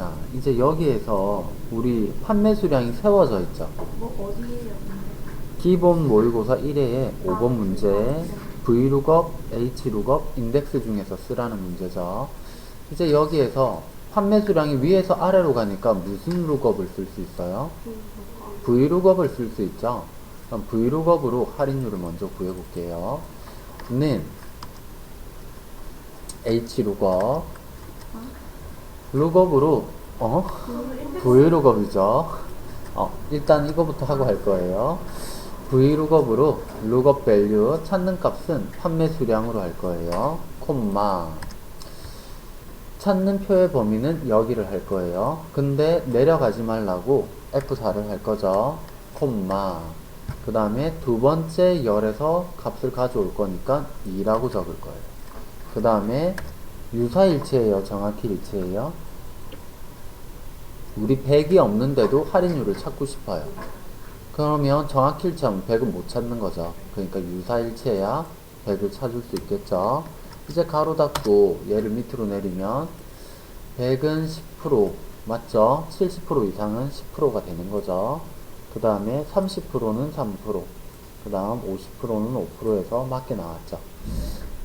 자, 이제 여기에서 우리 판매 수량이 세워져 있죠. 뭐 어디에요? 기본 모의고사 1회에 5번 문제 V룩업, H룩업, 인덱스 중에서 쓰라는 문제죠. 이제 여기에서 판매 수량이 위에서 아래로 가니까 무슨 룩업을 쓸 수 있어요? V룩업을 쓸 수 있죠. 그럼 V룩업으로 할인율을 먼저 구해볼게요. 는 H룩업 룩업으로 어? V룩업이죠. 어, 일단 이거부터 하고 할 거예요. V룩업으로 룩업 밸류 찾는 값은 판매 수량으로 할 거예요. 콤마 찾는 표의 범위는 여기를 할 거예요. 근데 내려가지 말라고 F4를 할 거죠. 콤마 그 다음에 두 번째 열에서 값을 가져올 거니까 2라고 적을 거예요. 그 다음에 유사일치예요? 정확히 일치예요? 우리 100이 없는데도 할인율을 찾고 싶어요. 그러면 정확히 일치하면 100은 못 찾는 거죠. 그러니까 유사일치해야 100을 찾을 수 있겠죠. 이제 가로 닫고 얘를 밑으로 내리면 100은 10% 맞죠? 70% 이상은 10%가 되는 거죠. 그 다음에 30%는 3%, 그 다음 50%는 5%에서 맞게 나왔죠.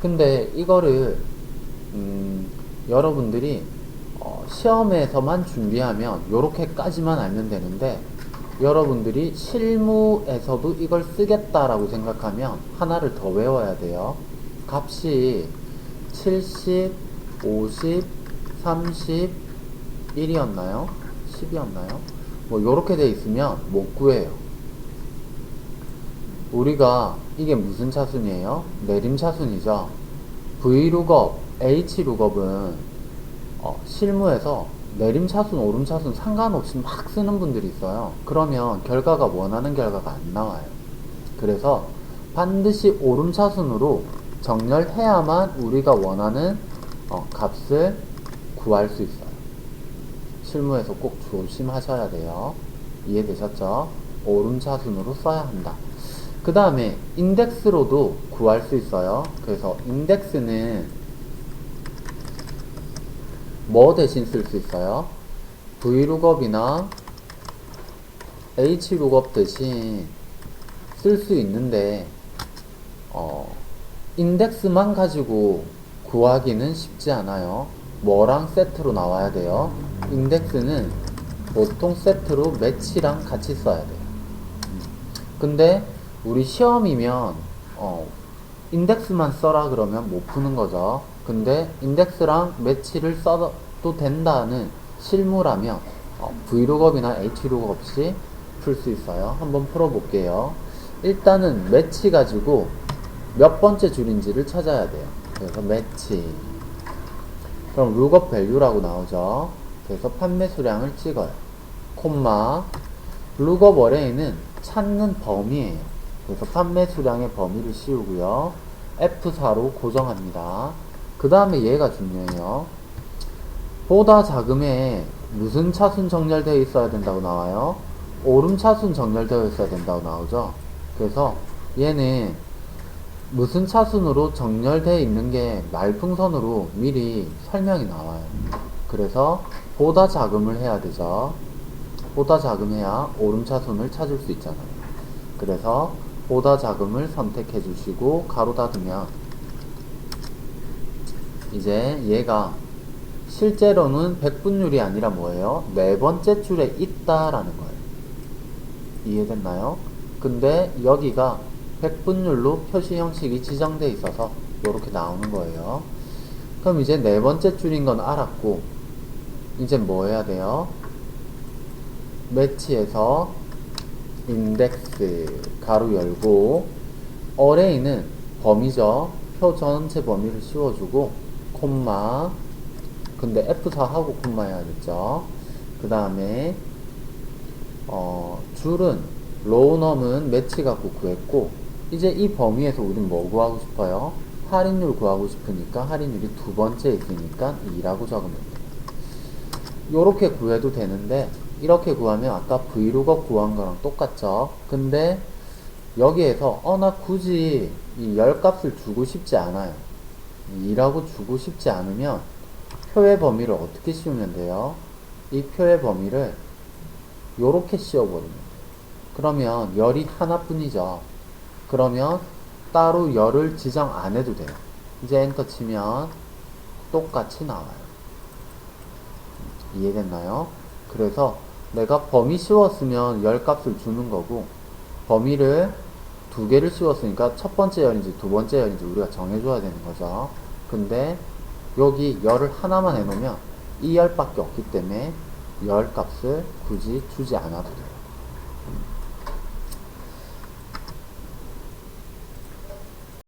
근데 이거를 음, 여러분들이 어, 시험에서만 준비하면 요렇게까지만 알면 되는데 여러분들이 실무에서도 이걸 쓰겠다라고 생각하면 하나를 더 외워야 돼요. 값이 70, 50, 30, 1이었나요? 10이었나요? 뭐 요렇게 돼 있으면 못 구해요. 우리가 이게 무슨 차순이에요? 내림 차순이죠. V룩업, H룩업은 어, 실무에서 내림 차순, 오름 차순 상관없이 막 쓰는 분들이 있어요. 그러면 결과가 원하는 결과가 안 나와요. 그래서 반드시 오름 차순으로 정렬해야만 우리가 원하는 어, 값을 구할 수 있어요. 실무에서 꼭 조심하셔야 돼요. 이해되셨죠? 오름 차순으로 써야 한다. 그 다음에 인덱스로도 구할 수 있어요. 그래서 인덱스는 뭐 대신 쓸 수 있어요? V룩업이나 H룩업 대신 쓸 수 있는데 어, 인덱스만 가지고 구하기는 쉽지 않아요. 뭐랑 세트로 나와야 돼요? 인덱스는 보통 세트로 매치랑 같이 써야 돼요. 근데 우리 시험이면 어, 인덱스만 써라 그러면 못 푸는 거죠. 근데 인덱스랑 매치를 써도 된다는 실무라면 어, V룩업이나 H룩업 없이 풀 수 있어요. 한번 풀어볼게요. 일단은 매치 가지고 몇 번째 줄인지를 찾아야 돼요. 그래서 매치. 그럼 룩업 밸류라고 나오죠. 그래서 판매 수량을 찍어요. 콤마. 룩업 어레이는 찾는 범위예요. 그래서 판매 수량의 범위를 씌우고요. F4로 고정합니다. 그 다음에 얘가 중요해요. 보다 작음에 무슨 차순 정렬되어 있어야 된다고 나와요? 오름 차순 정렬되어 있어야 된다고 나오죠. 그래서 얘는 무슨 차순으로 정렬되어 있는 게 말풍선으로 미리 설명이 나와요. 그래서 보다 작음을 해야 되죠. 보다 작음해야 오름 차순을 찾을 수 있잖아요. 그래서 보다 작음을 선택해 주시고 가로 닫으면 이제 얘가 실제로는 백분율이 아니라 뭐예요? 네 번째 줄에 있다라는 거예요. 이해됐나요? 근데 여기가 백분율로 표시 형식이 지정돼 있어서 이렇게 나오는 거예요. 그럼 이제 네 번째 줄인 건 알았고 이제 뭐 해야 돼요? 매치에서 인덱스 가로 열고 어레이는 범위죠. 표 전체 범위를 씌워주고 콤마 근데 F4 하고 콤마 해야겠죠. 그 다음에 어, 줄은 로우넘은 매치 갖고 구했고 이제 이 범위에서 우린 뭐 구하고 싶어요? 할인율 구하고 싶으니까 할인율이 두 번째 있으니까 2라고 적으면 돼요. 요렇게 구해도 되는데 이렇게 구하면 아까 V룩업 구한 거랑 똑같죠. 근데 여기에서 어 나 굳이 이 열값을 주고 싶지 않아요. 2라고 주고 싶지 않으면 표의 범위를 어떻게 씌우면 돼요? 이 표의 범위를 요렇게 씌워버리면. 그러면 열이 하나뿐이죠. 그러면 따로 열을 지정 안 해도 돼요. 이제 엔터 치면 똑같이 나와요. 이해됐나요? 그래서 내가 범위 씌웠으면 열 값을 주는 거고 범위를 두 개를 씌웠으니까 첫 번째 열인지 두 번째 열인지 우리가 정해줘야 되는 거죠. 근데 여기 열을 하나만 해놓으면 이 열밖에 없기 때문에 열 값을 굳이 주지 않아도 돼요.